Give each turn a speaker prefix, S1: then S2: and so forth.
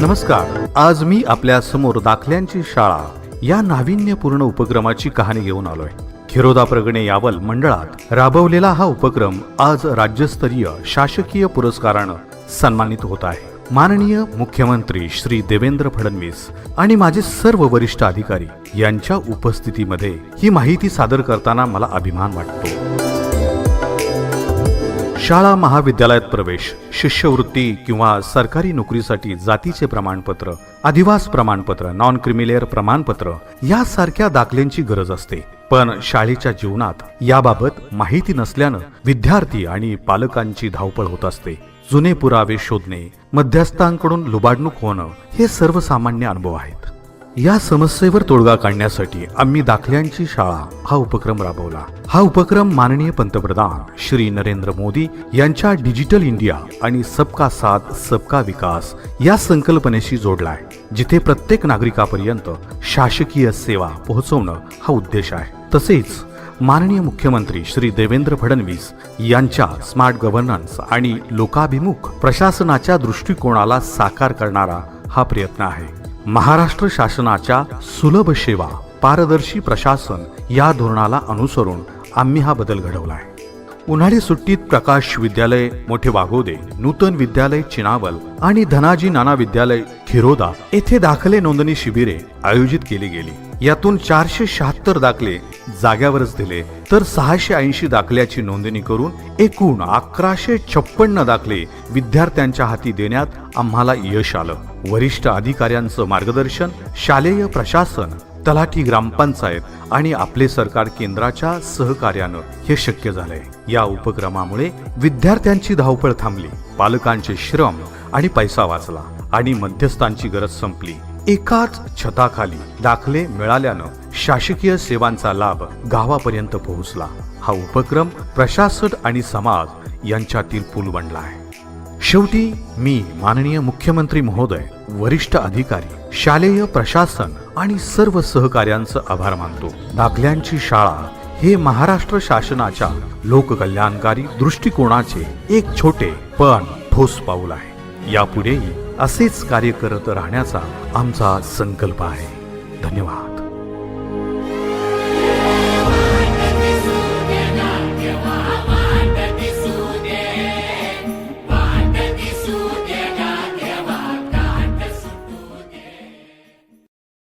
S1: नमस्कार आज मी आपल्यासमोर दाखल्यांची शाळा या नाविन्यपूर्ण उपक्रमाची कहाणी घेऊन आलोय. खिरोदा प्रगणे यावल मंडळात राबवलेला हा उपक्रम आज राज्यस्तरीय शासकीय पुरस्कारानं सन्मानित होत आहे. माननीय मुख्यमंत्री श्री देवेंद्र फडणवीस आणि माझे सर्व वरिष्ठ अधिकारी यांच्या उपस्थितीमध्ये ही माहिती सादर करताना मला अभिमान वाटतो. शाळा महाविद्यालयात प्रवेश शिष्यवृत्ती किंवा सरकारी नोकरीसाठी जातीचे प्रमाणपत्र अधिवास प्रमाणपत्र नॉन क्रिमिलेअर प्रमाणपत्र यासारख्या दाखल्यांची गरज असते. पण शाळेच्या जीवनात याबाबत माहिती नसल्यानं विद्यार्थी आणि पालकांची धावपळ होत असते. जुने पुरावे शोधणे मध्यस्थांकडून लुबाडणूक होणं हे सर्वसामान्य अनुभव आहेत. या समस्येवर तोडगा काढण्यासाठी आम्ही दाखल्यांची शाळा हा उपक्रम राबवला. हा उपक्रम माननीय पंतप्रधान श्री नरेंद्र मोदी यांच्या डिजिटल इंडिया आणि सबका साथ सबका विकास या संकल्पनेशी जोडलाय जिथे प्रत्येक नागरिकापर्यंत शासकीय सेवा पोहोचवणं हा उद्देश आहे. तसेच माननीय मुख्यमंत्री श्री देवेंद्र फडणवीस यांच्या स्मार्ट गव्हर्नन्स आणि लोकाभिमुख प्रशासनाच्या दृष्टिकोनाला साकार करणारा हा प्रयत्न आहे. महाराष्ट्र शासनाच्या सुलभ सेवा पारदर्शी प्रशासन या धोरणाला अनुसरून आम्ही हा बदल घडवलाय. उन्हाळी सुट्टीत प्रकाश विद्यालय मोठे वाघोदे नूतन विद्यालय चिनावल आणि धनाजी नाना विद्यालय खिरोदा येथे दाखले नोंदणी शिबिरे आयोजित केली गेली. यातून चारशे शहात्तर दाखले जाग्यावरच दिले तर सहाशे ऐंशी दाखल्याची नोंदणी करून एकूण अकराशे छप्पन्न दाखले विद्यार्थ्यांच्या हाती देण्यात आम्हाला यश आलं. वरिष्ठ अधिकाऱ्यांचं मार्गदर्शन शालेय प्रशासन तलाठी ग्रामपंचायत आणि आपले सरकार केंद्राच्या सहकार्यानं हे शक्य झालंय. या उपक्रमामुळे विद्यार्थ्यांची धावपळ थांबली. पालकांचे श्रम आणि पैसा वाचला आणि मध्यस्थांची गरज संपली. एकाच छताखाली दाखले मिळाल्यानं शासकीय सेवांचा लाभ गावापर्यंत पोहोचला. हा उपक्रम प्रशासन आणि समाज यांच्यातील पूल बनला आहे. शेवटी मी माननीय मुख्यमंत्री महोदय वरिष्ठ अधिकारी शालेय प्रशासन आणि सर्व सहकार्यांचं आभार मानतो. दाखल्यांची शाळा हे महाराष्ट्र शासनाच्या लोककल्याणकारी दृष्टिकोनाचे एक छोटे पण ठोस पाऊल आहे. यापुढेही असेच कार्य करत राहण्याचा आमचा संकल्प आहे. धन्यवाद.